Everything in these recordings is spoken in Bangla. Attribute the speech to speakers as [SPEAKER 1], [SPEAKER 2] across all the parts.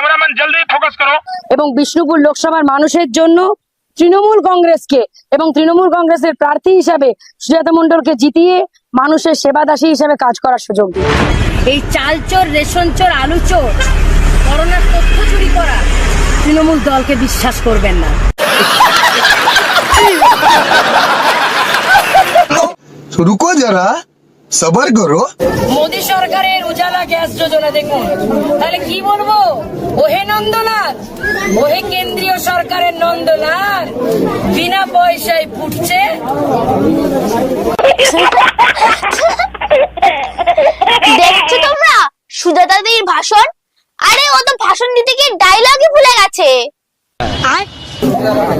[SPEAKER 1] ক্যামেরাম্যান জলদি ফোকাস করো।
[SPEAKER 2] এবং বিষ্ণুপুর লোকসভার মানুষের জন্য তৃণমূল কংগ্রেসকে এবং তৃণমূল কংগ্রেসের প্রার্থী হিসাবে সুজাতা মণ্ডলকে জিতিয়ে মানুষের সেবাদাসী হিসাবে কাজ করার সুযোগ দিয়ে এই চাল চোর রেশন করোনার তথ্য চুরি করা তৃণমূল দলকে বিশ্বাস করবেন না।
[SPEAKER 3] রুকো যারা সবার করো।
[SPEAKER 2] মোদী সরকারের উজালা গ্যাস যোজনা দেখুন। তাহলে কি বলব? ওহে নন্দলাল ওহে কেন্দ্রীয় সরকারের নন্দলাল বিনা পয়সায় ফুটছে
[SPEAKER 4] দেখছ তোমরা? সুজাতা দিদির ভাষণ? আরে ও তো ভাষণ দিতে গিয়ে ডায়লগই ভুলে গেছে।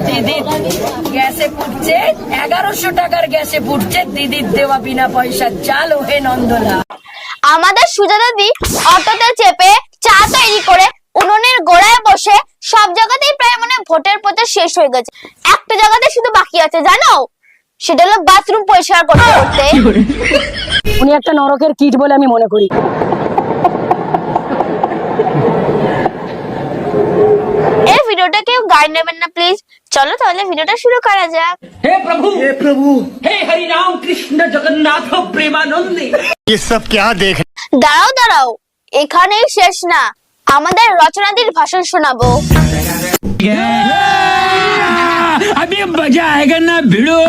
[SPEAKER 2] দিদির গ্যাসে ফুটছে এগারোশো টাকার গ্যাসে ফুটছে দিদির দেওয়া বিনা পয়সার চাল ওহে নন্দলাল।
[SPEAKER 4] আমাদের সুজাতা দি অটোতে শেষ হয়ে গেছে একটা জায়গাতে শুধু বাকি আছে জানো সেটা হলো বাথরুম পরিষ্কার করতে করতে
[SPEAKER 2] উনি একটা নরকের কিট বলে আমি মনে করি
[SPEAKER 4] এই ভিডিওটা কেউ গায়ে নেবেন না প্লিজ চলো তাহলে ভিডিওটা শুরু করা যাক
[SPEAKER 5] हे प्रभु हे प्रभु हे हरि राम कृष्ण जगन्नाथ प्रेमानंदी
[SPEAKER 6] ये सब क्या देख
[SPEAKER 4] দাঁড়াও দাঁড়াও এখানেই শেষ না আমাদের রচনাদির ভাষণ শোনাবো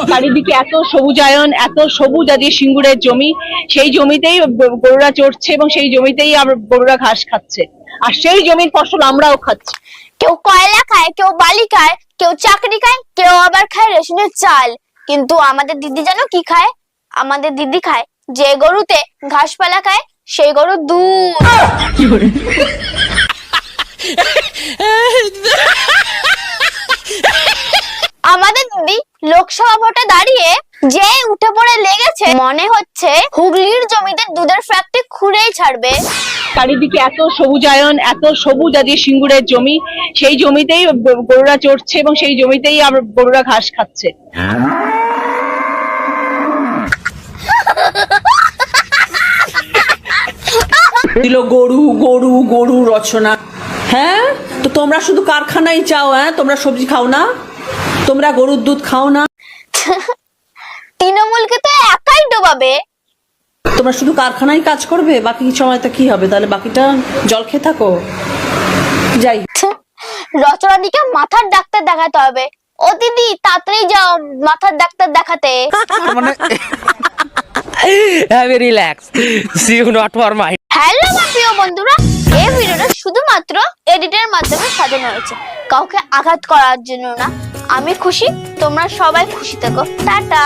[SPEAKER 7] চারিদিকে এত সবুজায়ন এত সবুজ আদি সিঙ্গুরের জমি। সেই জমিতেই গরুরা চড়ছে এবং সেই জমিতেই আবার গরুরা ঘাস খাচ্ছে। আর সেই জমির ফসল আমরাও খাচ্ছি।
[SPEAKER 4] কেউ কয়লা খায় কেউ বালি খায় কেউ চাকরি খায় কেউ আবার খায় রেশনের চাল। কিন্তু আমাদের দিদি জানো কি খায়? আমাদের দিদি খায় যে গরুতে ঘাসপালা খায় সেই গরু দুধ। লোকসভা ভোটে দাঁড়িয়ে যে উঠে পড়ে লেগেছে মনে হচ্ছে হুগলির জমিতে দুধের ফ্যাক্টরি খুঁড়েই ছাড়বে।
[SPEAKER 7] চারিদিকে এত সবুজায়ন এত সবুজ আদি সিঙ্গুরের জমি সেই জমিতেই গরুরা চড়ছে এবং সেই জমিতেই আবার গরুরা ঘাস খাচ্ছে।
[SPEAKER 5] দিল গরু গরু গরু রচনা। হ্যাঁ? তো তোমরা শুধু কারখানায় চাও হ্যাঁ? তোমরা সবজি খাও না? তোমরা গরুর দুধ খাও না?
[SPEAKER 4] তৃণমূলকে তো একাই ডোবাবে।
[SPEAKER 5] তোমরা শুধু কারখানায় কাজ করবে বাকি সময়টা কি হবে? তাহলে বাকিটা জল খেয়ে থাকো। যাই
[SPEAKER 4] রচনাদিকে মাথার ডাক্তার দেখাতে হবে। ও দিদি তাড়াতাড়ি যাও মাথার ডাক্তার দেখাতে।
[SPEAKER 8] a relax. See you not for my
[SPEAKER 4] hello প্রিয় বন্ধুরা। এই ভিডিওটা শুধুমাত্র এডিটের মাধ্যমে সাজানো হয়েছে। কাউকে আঘাত করার জন্য না আমি খুশি তোমরা সবাই খুশি থাকো। টাটা!